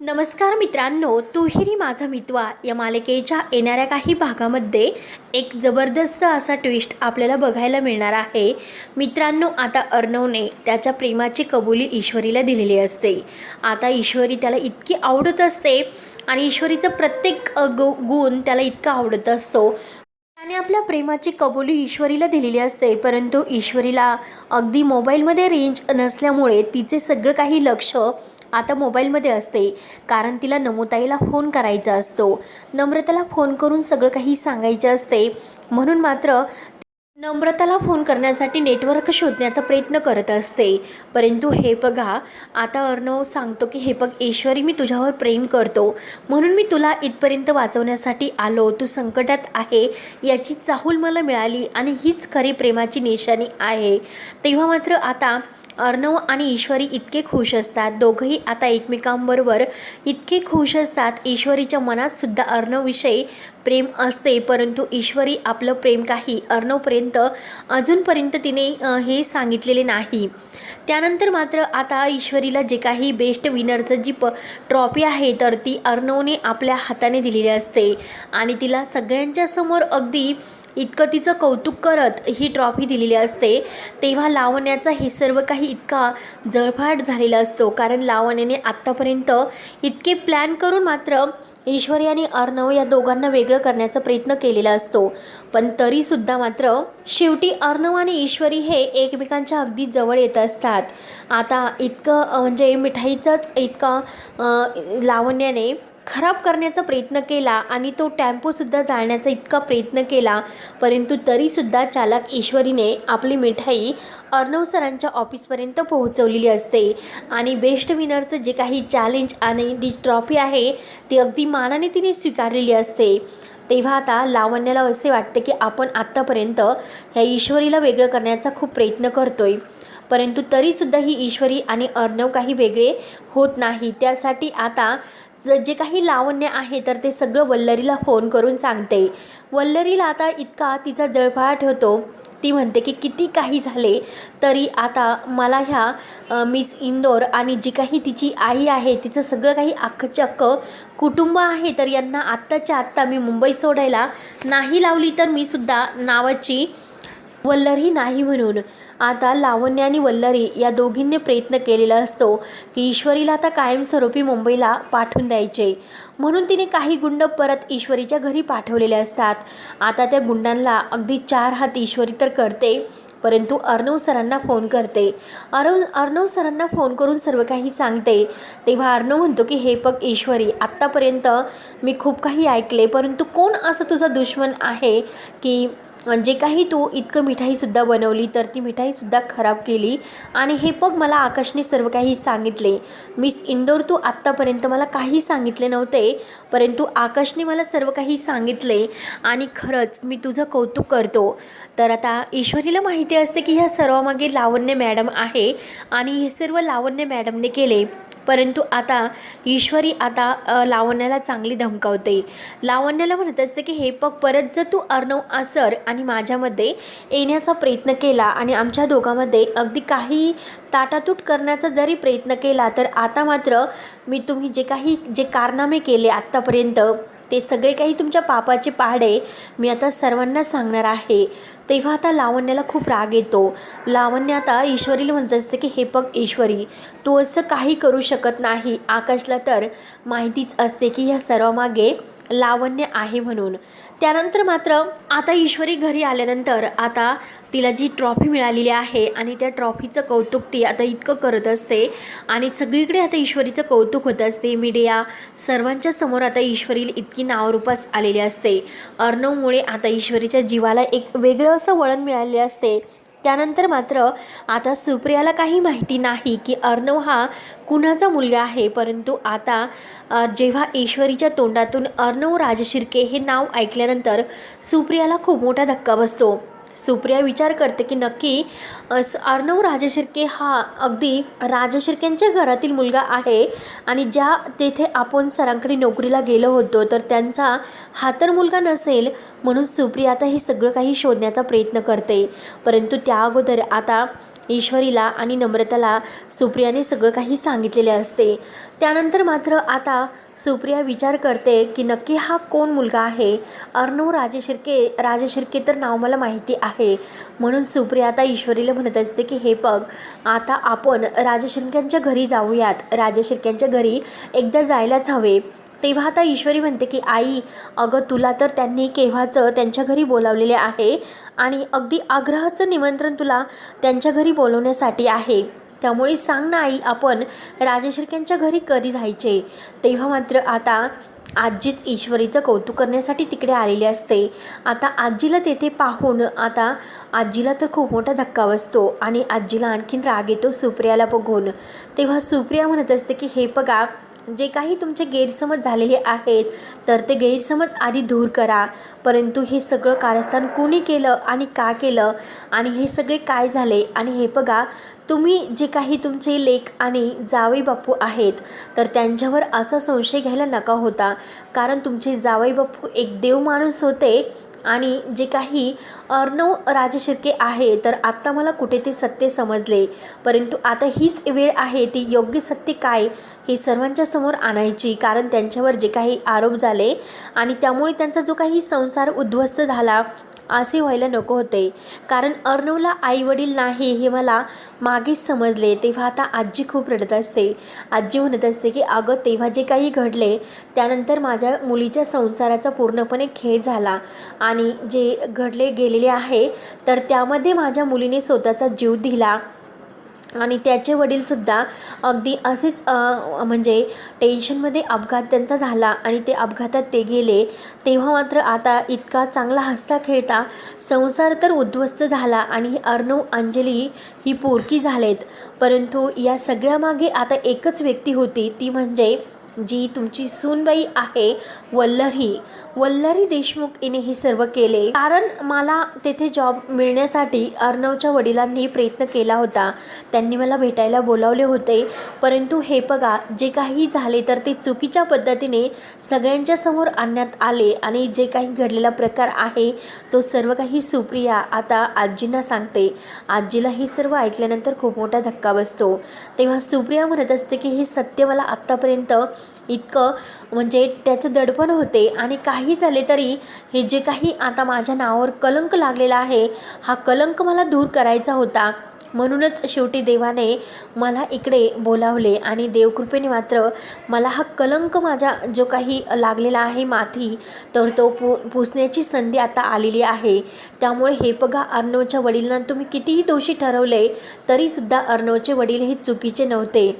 नमस्कार मित्रांनो तुहिरी माझा मितवा. या मालिकेच्या येणाऱ्या काही भागामध्ये एक जबरदस्त असा ट्विस्ट आपल्याला बघायला मिळणार आहे. मित्रांनो आता अर्णवने त्याच्या प्रेमाची कबुली ईश्वरीला दिलेली असते. आता ईश्वरी त्याला इतकी आवडत असते आणि ईश्वरीचं प्रत्येक गु गुण त्याला इतका आवडत असतो. त्याने आपल्या प्रेमाची कबुली ईश्वरीला दिलेली असते परंतु ईश्वरीला अगदी मोबाईलमध्ये रेंज नसल्यामुळे तिचे सगळं काही लक्ष आता मोबाईलमध्ये असते. कारण तिला नमोताईला फोन करायचा असतो. नम्रताला फोन करून सगळं काही सांगायचे असते. म्हणून मात्र नम्रताला फोन करण्यासाठी नेटवर्क शोधण्याचा प्रयत्न करत असते. परंतु हे बघा आता अर्णव सांगतो की हे बघ ईश्वरी मी तुझ्यावर प्रेम करतो. म्हणून मी तुला इथपर्यंत वाचवण्यासाठी आलो. तू संकटात आहे याची चाहूल मला मिळाली आणि हीच खरी प्रेमाची निशाणी आहे. तेव्हा मात्र आता अर्णव आणि ईश्वरी इतके खुश असतात. दोघंही आता एकमेकांबरोबर इतके खुश असतात. ईश्वरीच्या मनात सुद्धा अर्णवविषयी प्रेम असते परंतु ईश्वरी आपलं प्रेम काही अर्णवपर्यंत अजूनपर्यंत तिने हे सांगितलेले नाही. त्यानंतर मात्र आता ईश्वरीला जे काही बेस्ट विनरचं जी प ट्रॉफी आहे तर ती अर्णवने आपल्या हाताने दिलेली असते. आणि तिला सगळ्यांच्या समोर अगदी इतकं तिचं कौतुक करत ही ट्रॉफी दिलेली असते. तेव्हा लावण्याचा हे सर्व काही इतका जळफाट झालेला असतो. कारण लावण्याने आत्तापर्यंत इतके प्लॅन करून मात्र ईश्वरी आणि अर्णव या दोघांना वेगळं करण्याचा प्रयत्न केलेला असतो. पण तरीसुद्धा मात्र शेवटी अर्णव आणि ईश्वरी हे एकमेकांच्या अगदी जवळ येत असतात. आता इतकं म्हणजे मिठाईचंच इतका लावण्याने खराब करण्याचा प्रयत्न केला आणि तो टेम्पोसुद्धा जाळण्याचा इतका प्रयत्न केला परंतु तरीसुद्धा चालक ईश्वरीने आपली मिठाई अर्णव सरांच्या ऑफिसपर्यंत पोहोचवलेली असते. आणि बेस्ट विनरचं जे काही चॅलेंज आणि जी ट्रॉफी आहे ती अगदी मानाने तिने स्वीकारलेली असते. तेव्हा आता लावण्याला असे वाटते की आपण आत्तापर्यंत ह्या ईश्वरीला वेगळं करण्याचा खूप प्रयत्न करतोय. परंतु तरीसुद्धा ही ईश्वरी आणि अर्णव काही वेगळे होत नाही. त्यासाठी आता ज जे काही लावण्य आहे तर ते सगळं वल्लरीला फोन करून सांगते. वल्लरीला आता इतका तिचा जळफाट होतो. ती म्हणते की किती काही झाले तरी आता मला ह्या मिस इंदोर आणि जी काही तिची आई आहे तिचं सगळं काही अख्खचक्क कुटुंब आहे तर यांना आत्ताच्या आत्ता मी मुंबई सोडायला नाही लावली तर मी सुद्धा नावाची वल्लरी नाही म्हणून. आता लावण्य आणि वल्लरी या दोघींनी प्रयत्न केलेला असतो की ईश्वरीला आता कायमस्वरूपी मुंबईला पाठवून द्यायचे. म्हणून तिने काही गुंड परत ईश्वरीच्या घरी पाठवलेले असतात. आता त्या गुंडांना अगदी चार हात ईश्वरी तर करते परंतु अर्णव सरांना फोन करते. अरव अर्णव सरांना फोन करून सर्व काही सांगते. तेव्हा अर्णव म्हणतो की हे बघ ईश्वरी आत्तापर्यंत मी खूप काही ऐकले परंतु कोण असं तुझा दुश्मन आहे की जे काही तू इतकं मिठाईसुद्धा बनवली तर ती मिठाईसुद्धा खराब केली. आणि हे बघ मला आकाशने सर्व काही सांगितले. मिस इंदोर तू आत्तापर्यंत मला काही सांगितले नव्हते परंतु आकाशने मला सर्व काही सांगितले. आणि खरंच मी तुझं कौतुक करतो. तर आता ईश्वरीला माहिती असते की ह्या सर्वामागे लावण्य मॅडम आहे. आणि हे सर्व लावण्य मॅडमने केले. परंतु आता ईश्वरी आता लावण्याला चांगली धमकावते. लावण्याला म्हणत असते की हे पग परत जर तू अर्णव असर आणि माझ्यामध्ये येण्याचा प्रयत्न केला आणि आमच्या दोघांमध्ये अगदी काही ताटातूट करण्याचा जरी प्रयत्न केला तर आता मात्र मी तुम्ही जे काही जे कारनामे केले आत्तापर्यंत ते सगळे काही तुमच्या पापाचे पहाडे मी आता सर्वांना सांगणार आहे. तेव्हा आता लावण्याला खूप राग येतो. लावण्य आता ईश्वरीला म्हणत असते की हे बघ ईश्वरी तू असं काही करू शकत नाही. आकाशला तर माहितीच असते की ह्या सर्वामागे लावण्य आहे म्हणून. त्यानंतर मात्र आता ईश्वरी घरी आल्यानंतर आता तिला जी ट्रॉफी मिळालेली आहे आणि त्या ट्रॉफीचं कौतुक ती आता इतकं करत असते आणि सगळीकडे आता ईश्वरीचं कौतुक होत असते. मीडिया सर्वांच्या समोर आता ईश्वरीला इतकी नावरूपास आलेली असते. अर्णवमुळे आता ईश्वरीच्या जीवाला एक वेगळं असं वळण मिळाले असते. त्यानंतर मात्र आता सुप्रियाला काही माहिती नाही की अर्णव हा कुणाचा मुलगा आहे. परंतु आता जेव्हा ईश्वरीच्या तोंडातून अर्णव राजशिर्के हे नाव ऐकल्यानंतर सुप्रियाला खूप मोठा धक्का बसतो. सुप्रिया विचार करते की नक्की अर्णव राजशिर्के हा अगदी राजशिर्केंच्या घरातील मुलगा आहे आणि ज्या तेथे आपण सरांकडे नोकरीला गेलो होतो तर त्यांचा हा तर मुलगा नसेल म्हणून सुप्रिया आता हे सगळं काही शोधण्याचा प्रयत्न करते. परंतु त्या अगोदर आता ईश्वरीला आणि नम्रताला सुप्रियाने सगळं काही सांगितलेले असते. त्यानंतर मात्र आता सुप्रिया विचार करते की नक्की हा कोण मुलगा आहे? अर्णव राजशिर्के राजशिर्के तर नाव मला माहिती आहे. म्हणून सुप्रिया आता ईश्वरीला म्हणत असते की हे बघ आता आपण राजशिर्क्यांच्या घरी जाऊयात. राजशिर्क्यांच्या घरी एकदा जायलाच हवे. तेव्हा आता ईश्वरी म्हणते की आई अगं तुला तर त्यांनी केव्हाचं त्यांच्या घरी बोलावलेले आहे. आणि अगदी आग्रहाचं निमंत्रण तुला त्यांच्या घरी बोलवण्यासाठी आहे. त्यामुळे सांग ना आई आपण राजशिर्क्यांच्या घरी कधी जायचे? तेव्हा मात्र आता आजीच ईश्वरीचं कौतुक करण्यासाठी तिकडे आलेली असते. आता आजीला तेथे पाहून आता आजीला तर खूप मोठा धक्का बसतो आणि आजीला आणखीन राग येतो सुप्रियाला बघून. तेव्हा सुप्रिया म्हणत असते की हे बघा जे काही तुमचे गैरसमज झालेले आहेत तर ते गैरसमज आधी दूर करा. परंतु हे सगळं कारस्थान कोणी केलं आणि का केलं? आणि हे सगळे काय झाले? आणि हे बघा तुम्ही जे काही तुमचे लेख आणि जावई बापू आहेत तर त्यांच्यावर असा संशय घ्यायला नका होता. कारण तुमचे जावई बापू एक देव माणूस होते. आणि जे काही अर्णव राजशिर्के आहे तर आत्ता मला कुठे ते सत्य समजले. परंतु आता हीच वेळ आहे ती योग्य सत्य काय हे सर्वांच्या समोर आणायची कारण त्यांच्यावर जे काही आरोप झाले आणि त्यामुळे त्यांचा जो काही संसार उद्ध्वस्त झाला असे व्हायला नको होते. कारण अर्णवला आईवडील नाही हे मला मागेच समजले. तेव्हा आता आजी खूप रडत असते. आजी म्हणत असते की अगं तेव्हा जे काही घडले त्यानंतर माझ्या मुलीच्या संसाराचा पूर्णपणे खेळ झाला. आणि जे घडले गेलेले आहे तर त्यामध्ये माझ्या मुलीने स्वतःचा जीव दिला. आणि त्याचे वडीलसुद्धा अगदी असेच म्हणजे टेन्शनमध्ये अपघात त्यांचा झाला आणि ते अपघातात ते गेले तेव्हा मात्र आता इतका चांगला हसता खेळता संसार तर उद्ध्वस्त झाला आणि अर्णव अंजली ही पोरकी झालेत. परंतु या सगळ्यामागे आता एकच व्यक्ती होती ती म्हणजे जी तुमची सूनबाई आहे वल्लरी. वल्लरी देशमुख हिने हे सर्व केले. कारण मला तेथे जॉब मिळण्यासाठी अर्णवच्या वडिलांनी प्रयत्न केला होता. त्यांनी मला भेटायला बोलावले होते. परंतु हे बघा जे काही झाले तर ते चुकीच्या पद्धतीने सगळ्यांच्या समोर आणण्यात आले आणि जे काही घडलेला प्रकार आहे तो सर्व काही सुप्रिया आता आजींना सांगते. आजीला हे सर्व ऐकल्यानंतर खूप मोठा धक्का बसतो. तेव्हा सुप्रिया म्हणत असते की हे सत्य मला आत्तापर्यंत इतकं म्हणजे त्याचं दडपण होते आणि काही झाले तरी हे जे काही आता माझ्या नावावर कलंक लागलेला आहे हा कलंक मला दूर करायचा होता. म्हणूनच शेवटी देवाने मला इकडे बोलावले आणि देवकृपेने मात्र मला हा कलंक माझ्या जो काही लागलेला आहे माथी तर तो पु पुसण्याची संधी आता आलेली आहे. त्यामुळे हे बघा अर्णवच्या वडिलांना तुम्ही कितीही दोषी ठरवले तरीसुद्धा अर्णवचे वडील हे चुकीचे नव्हते.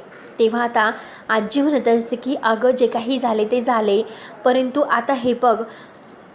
तेव्हा आता आजी म्हणत असते की अगं जे काही झाले ते झाले. परंतु आता हे बघ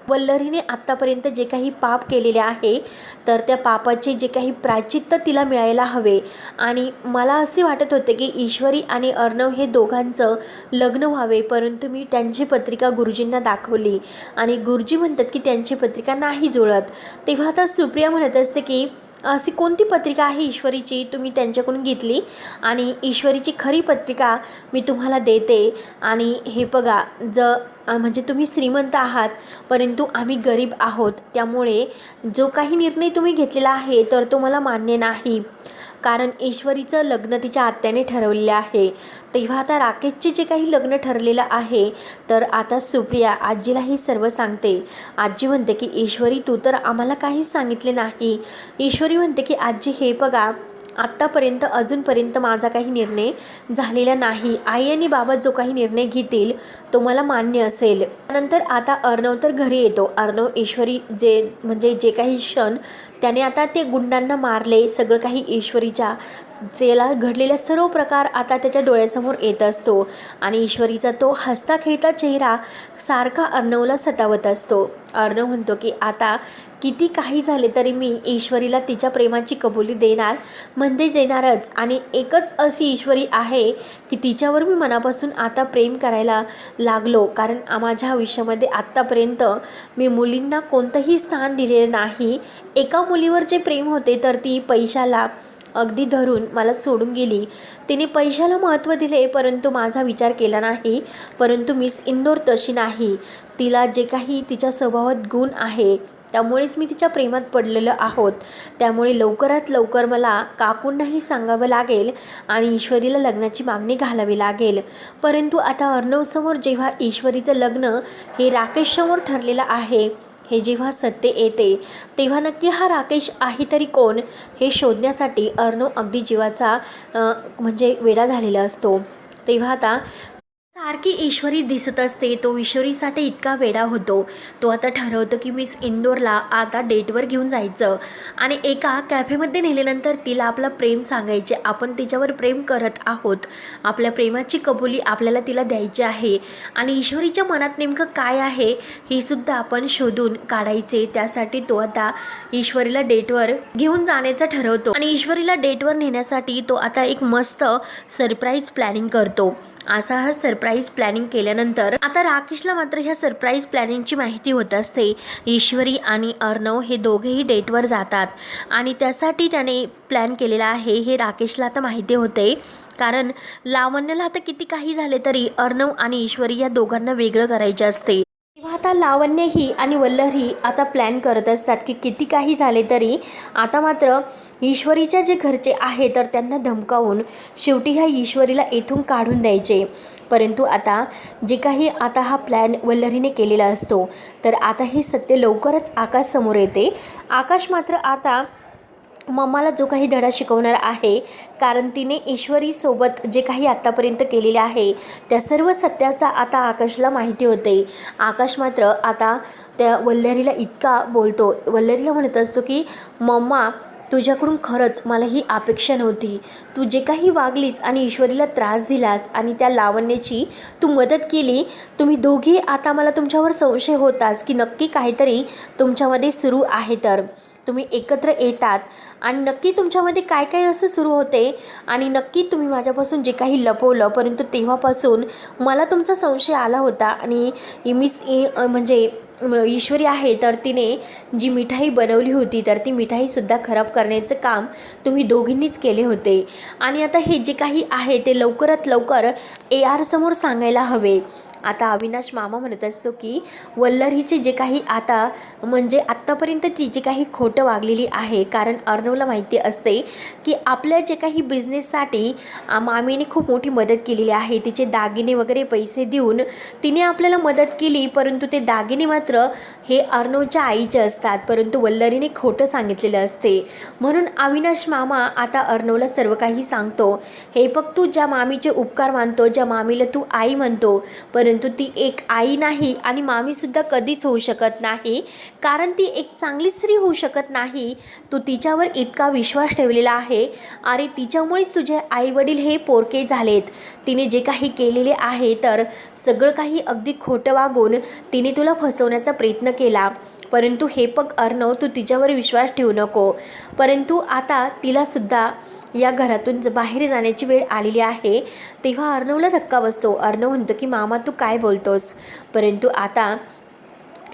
वल्लरीने आत्तापर्यंत जे काही पाप केलेले आहे तर त्या पापाचे जे काही प्राचित्य तिला मिळायला हवे. आणि मला असे वाटत होते की ईश्वरी आणि अर्णव हे दोघांचं लग्न व्हावे परंतु मी त्यांची पत्रिका गुरुजींना दाखवली. आणि गुरुजी म्हणतात की त्यांची पत्रिका नाही जुळत. तेव्हा आता सुप्रिया म्हणत असते की अशी कोणती पत्रिका आहे ईश्वरीची तुम्ही त्यांच्याकडून घेतली? आणि ईश्वरीची खरी पत्रिका मी तुम्हाला देते. आणि हे बघा ज म्हणजे तुम्ही श्रीमंत आहात परंतु आम्ही गरीब आहोत. त्यामुळे जो काही निर्णय तुम्ही घेतलेला आहे तर तो मला मान्य नाही. कारण ईश्वरीचं लग्न तिच्या आत्याने ठरवलेलं आहे. तेव्हा आता राकेशचे जे काही लग्न ठरलेलं आहे तर आता सुप्रिया आजीला हे सर्व सांगते. आजी म्हणते की ईश्वरी तू तर आम्हाला काहीच सांगितले नाही. ईश्वरी म्हणते की आजी हे बघा आत्तापर्यंत अजूनपर्यंत माझा काही निर्णय झालेला नाही. आई आणि बाबा जो काही निर्णय घेतील तो मला मान्य असेल. त्यानंतर आता अर्णव तर घरी येतो. अर्णव ईश्वरी जे म्हणजे जे काही क्षण त्याने आता ते गुंडांना मारले सगळं काही ईश्वरीच्या त्याला घडलेला सर्व प्रकार आता त्याच्या डोळ्यासमोर येत असतो. आणि ईश्वरीचा तो हसता खेळता चेहरा सारखा अर्णवला सतावत असतो. अर्णव म्हणतो की आता किती काही झाले तरी मी ईश्वरीला तिच्या प्रेमाची कबुली देणार म्हणजे देणारच. आणि एकच अशी ईश्वरी आहे की तिच्यावर मी मनापासून आता प्रेम करायला लागलो. कारण माझ्या आयुष्यामध्ये आत्तापर्यंत मी मुलींना कोणतंही स्थान दिलेलं नाही. एका मुलीवर जे प्रेम होते तर ती पैशाला अगदी धरून मला सोडून गेली. तिने पैशाला महत्त्व दिले परंतु माझा विचार केला नाही. परंतु मिस इंदोर तशी नाही. तिला जे काही तिच्या स्वभावात गुण आहे त्यामुळेच मी तिच्या प्रेमात पडलेलं आहोत. त्यामुळे लवकरात लवकर मला काकूंनाही सांगावं लागेल आणि ईश्वरीला लग्नाची मागणी घालावी लागेल. परंतु आता अर्णवसमोर जेव्हा ईश्वरीचं लग्न हे राकेशसमोर ठरलेलं आहे हे जेव्हा सत्य येते तेव्हा नक्की हा राकेश आहे तरी कोण हे शोधण्यासाठी अर्णव अगदी जीवाचा म्हणजे वेडा झालेला असतो. तेव्हा आता सारखी ईश्वरी दिसत असते तो ईश्वरीसाठी इतका वेडा होतो. तो आता ठरवतो की मिस इंदोरला आता डेटवर घेऊन जायचं. आणि एका कॅफेमध्ये नेल्यानंतर तिला आपलं प्रेम सांगायचे. आपण तिच्यावर प्रेम करत आहोत. आपल्या प्रेमाची कबुली आपल्याला तिला द्यायची आहे. आणि ईश्वरीच्या मनात नेमकं काय आहे हे सुद्धा आपण शोधून काढायचे. त्यासाठी तो आता ईश्वरीला डेटवर घेऊन जाण्याचं ठरवतो. आणि ईश्वरीला डेटवर नेण्यासाठी तो आता एक मस्त सरप्राईज प्लॅनिंग करतो. असा हा सरप्राईज प्लॅनिंग केल्यानंतर आता राकेशला मात्र ह्या सरप्राईज प्लॅनिंगची माहिती होत असते. ईश्वरी आणि अर्णव हे दोघेही डेटवर जातात. आणि त्यासाठी त्याने प्लॅन केलेला आहे हे राकेशला आता माहिती होते. कारण लावण्याला आता किती काही झाले तरी अर्णव आणि ईश्वरी या दोघांना वेगळं करायचे असते. लावण्यही आणि वल्लरही आता प्लॅन करत असतात की किती काही झाले तरी आता मात्र ईश्वरीच्या जे घरचे आहे तर त्यांना धमकावून शेवटी ह्या ईश्वरीला येथून काढून द्यायचे. परंतु आता जे काही आता हा प्लॅन वल्लरीने केलेला असतो तर आता हे सत्य लवकरच आकाश समोर येते. आकाश मात्र आता मम्माला जो काही धडा शिकवणार आहे कारण तिने ईश्वरीसोबत जे काही आत्तापर्यंत केलेले आहे त्या सर्व सत्याचा आता आकाशला माहिती होते. आकाश मात्र आता त्या वल्लरीला इतका बोलतो. वल्लरीला म्हणत असतो की मम्मा तुझ्याकडून खरंच मला ही अपेक्षा नव्हती. तू जे काही वागलीस आणि ईश्वरीला त्रास दिलास आणि त्या लावण्याची तू मदत केली तुम्ही दोघी आता मला तुमच्यावर संशय होताच की नक्की काहीतरी तुमच्यामध्ये सुरू आहे तर. तुम्ही एकत्र येतात आणि नक्की तुमच्यामध्ये काय काय असं सुरू होते आणि नक्की तुम्ही माझ्यापासून जे काही लपवलं परंतु तेव्हापासून मला तुमचा संशय आला होता आणि ही मिस म्हणजे ईश्वरी आहे तर तिने जी मिठाई बनवली होती तर ती मिठाईसुद्धा खराब करण्याचं काम तुम्ही दोघींनीच केले होते. आणि आता हे जे काही आहे ते लवकरात लवकर ए आरसमोर सांगायला हवे. आता अविनाश मामा म्हणत असतो की वल्लरीचे जे काही आता म्हणजे आत्तापर्यंत ती जी काही खोटं वागलेली आहे कारण अर्णवला माहिती असते की आपल्या जे काही बिझनेससाठी मामीने खूप मोठी मदत केलेली आहे. तिचे दागिने वगैरे पैसे देऊन तिने आपल्याला मदत केली परंतु ते दागिने मात्र हे अर्णवच्या आईचे असतात. परंतु वल्लरीने खोटं सांगितलेलं असते. म्हणून अविनाश मामा आता अर्णवला सर्व काही सांगतो. हे बघ तू ज्या मामीचे उपकार मानतो ज्या मामीला तू आई म्हणतो परंतु ती एक आई नाही आणि मामीसुद्धा कधीच होऊ शकत नाही. कारण ती एक चांगली स्त्री होऊ शकत नाही. तू तिच्यावर इतका विश्वास ठेवलेला आहे. अरे तिच्यामुळेच तुझे आईवडील हे पोरके झालेत. तिने जे काही केलेले आहे तर सगळं काही अगदी खोटं वागून तिने तुला फसवण्याचा प्रयत्न केला. परंतु हे पग अर्णव तू तिच्यावर विश्वास ठेवू नको. परंतु आता तिलासुद्धा या घरातून बाहेर जाण्याची वेळ आलेली आहे. तेव्हा अर्णवला धक्का बसतो. अर्णव म्हणतो की मामा तू काय बोलतोस? परंतु आता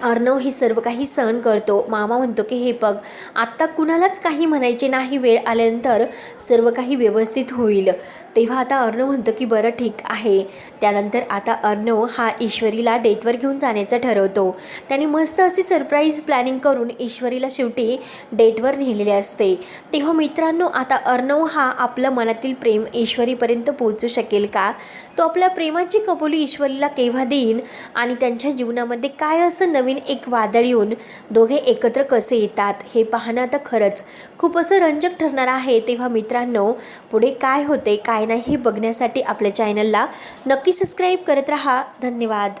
अर्णव हे सर्व काही सहन करतो. मामा म्हणतो की हे बघ आत्ता कुणालाच काही म्हणायचे नाही वेळ आल्यानंतर सर्व काही व्यवस्थित होईल. तेव्हा आता अर्णव म्हणतो की बरं ठीक आहे. त्यानंतर आता अर्णव हा ईश्वरीला डेटवर घेऊन जाण्याचं ठरवतो. त्याने मस्त अशी सरप्राईज प्लॅनिंग करून ईश्वरीला शेवटी डेटवर नेलेले असते. तेव्हा मित्रांनो आता अर्णव हा आपलं मनातील प्रेम ईश्वरीपर्यंत पोहोचू शकेल का? तो आपल्या प्रेमाची कबुली ईश्वरीला केव्हा देईन? आणि त्यांच्या जीवनामध्ये काय असं नवीन एक वादळ येऊन दोघे एकत्र कसे येतात? हे पाहणं आता खरंच खूप असं रंजक ठरणार आहे. तेव्हा मित्रांनो पुढे काय होते काय काय नाही हे बघण्यासाठी आपल्या चॅनलला नक्की सबस्क्राईब करत राहा. धन्यवाद.